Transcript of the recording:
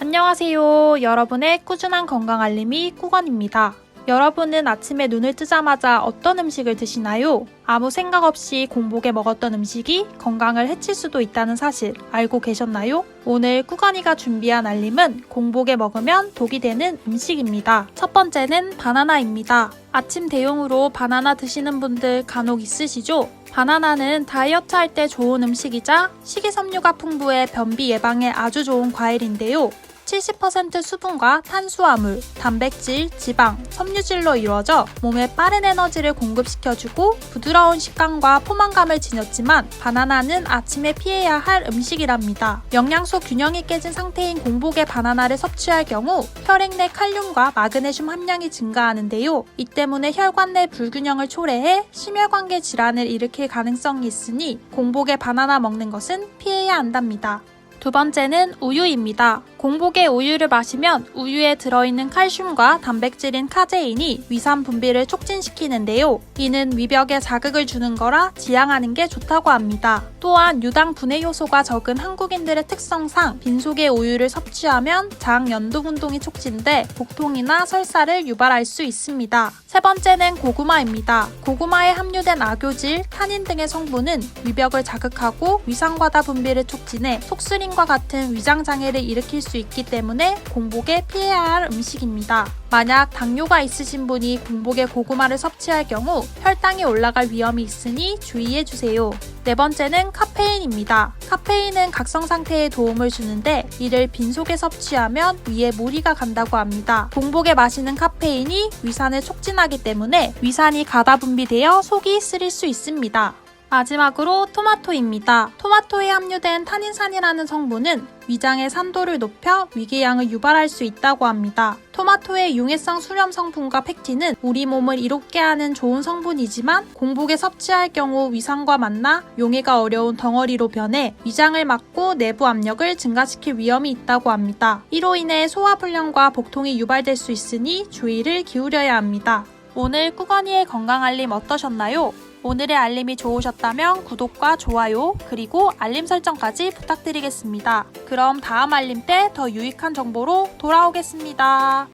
안녕하세요. 여러분의 꾸준한 건강 알림이 꾸건입니다. 여러분은 아침에 눈을 뜨자마자 어떤 음식을 드시나요? 아무 생각 없이 공복에 먹었던 음식이 건강을 해칠 수도 있다는 사실 알고 계셨나요? 오늘 꾸건이가 준비한 알림은 공복에 먹으면 독이 되는 음식입니다. 첫 번째는 바나나입니다. 아침 대용으로 바나나 드시는 분들 간혹 있으시죠? 바나나는 다이어트 할 때 좋은 음식이자 식이섬유가 풍부해 변비 예방에 아주 좋은 과일인데요. 70% 수분과 탄수화물, 단백질, 지방, 섬유질로 이루어져 몸에 빠른 에너지를 공급시켜주고 부드러운 식감과 포만감을 지녔지만 바나나는 아침에 피해야 할 음식이랍니다. 영양소 균형이 깨진 상태인 공복에 바나나를 섭취할 경우 혈액 내 칼륨과 마그네슘 함량이 증가하는데요. 이 때문에 혈관 내 불균형을 초래해 심혈관계 질환을 일으킬 가능성이 있으니 공복에 바나나 먹는 것은 피해야 한답니다. 두 번째는 우유입니다. 공복에 우유를 마시면 우유에 들어있는 칼슘과 단백질인 카제인이 위산 분비를 촉진시키는데요. 이는 위벽에 자극을 주는 거라 지양하는 게 좋다고 합니다. 또한 유당 분해 요소가 적은 한국인들의 특성상 빈속에 우유를 섭취하면 장 연동 운동이 촉진돼 복통이나 설사를 유발할 수 있습니다. 세 번째는 고구마입니다. 고구마에 함유된 악효질, 타닌 등의 성분은 위벽을 자극하고 위산과다 분비를 촉진해 속쓰림 과 같은 위장 장애를 일으킬 수 있기 때문에 공복에 피해야 할 음식입니다. 만약 당뇨가 있으신 분이 공복에 고구마를 섭취할 경우 혈당이 올라갈 위험이 있으니 주의해 주세요. 네 번째는 카페인입니다. 카페인은 각성 상태에 도움을 주는데 이를 빈속에 섭취하면 위에 무리가 간다고 합니다. 공복에 마시는 카페인이 위산을 촉진하기 때문에 위산이 가다 분비되어 속이 쓰릴 수 있습니다. 마지막으로 토마토입니다. 토마토에 함유된 타닌산이라는 성분은 위장의 산도를 높여 위궤양을 유발할 수 있다고 합니다. 토마토의 용해성 수렴 성분과 팩틴은 우리 몸을 이롭게 하는 좋은 성분이지만 공복에 섭취할 경우 위산과 만나 용해가 어려운 덩어리로 변해 위장을 막고 내부 압력을 증가시킬 위험이 있다고 합니다. 이로 인해 소화불량과 복통이 유발될 수 있으니 주의를 기울여야 합니다. 오늘 꾸건이의 건강 알림 어떠셨나요? 오늘의 알림이 좋으셨다면 구독과 좋아요, 그리고 알림 설정까지 부탁드리겠습니다. 그럼 다음 알림 때 더 유익한 정보로 돌아오겠습니다.